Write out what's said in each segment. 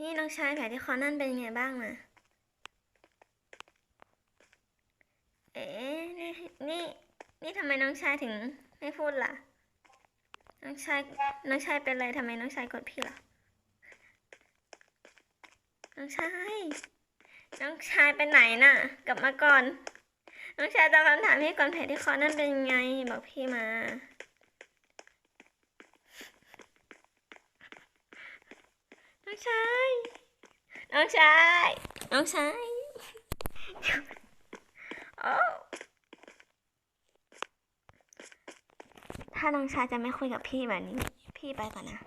นี่น้องชายแผลที่คอนั่นเป็นยังไงบ้างนะเอ๊ะนี่นี่นี่ทำไมน้องชายถึงไม่พูดล่ะ น้องชายน้องชายเป็นอะไรทำไมน้องชายกดพี่ล่ะ น้องชาย น้องชายไปไหนน่ะ กลับมาก่อน น้องชายตอบคำถามพี่ก่อนแผลที่คอนั่นเป็นยังไงบอกพี่มา องชาย น้องชาย น้องชายโอ้ถ้าน้องชายจะไม่คุยกับพี่แบบนี้ พี่ไปก่อนนะ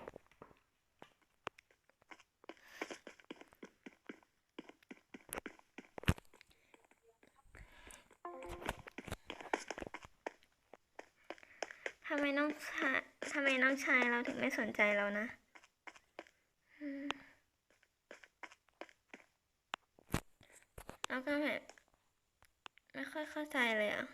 ทำไมน้องชายทำไมน้องชายเราถึงไม่สนใจเรานะอืม แล้วก็แบบไม่ค่อยเข้าใจเลยอะ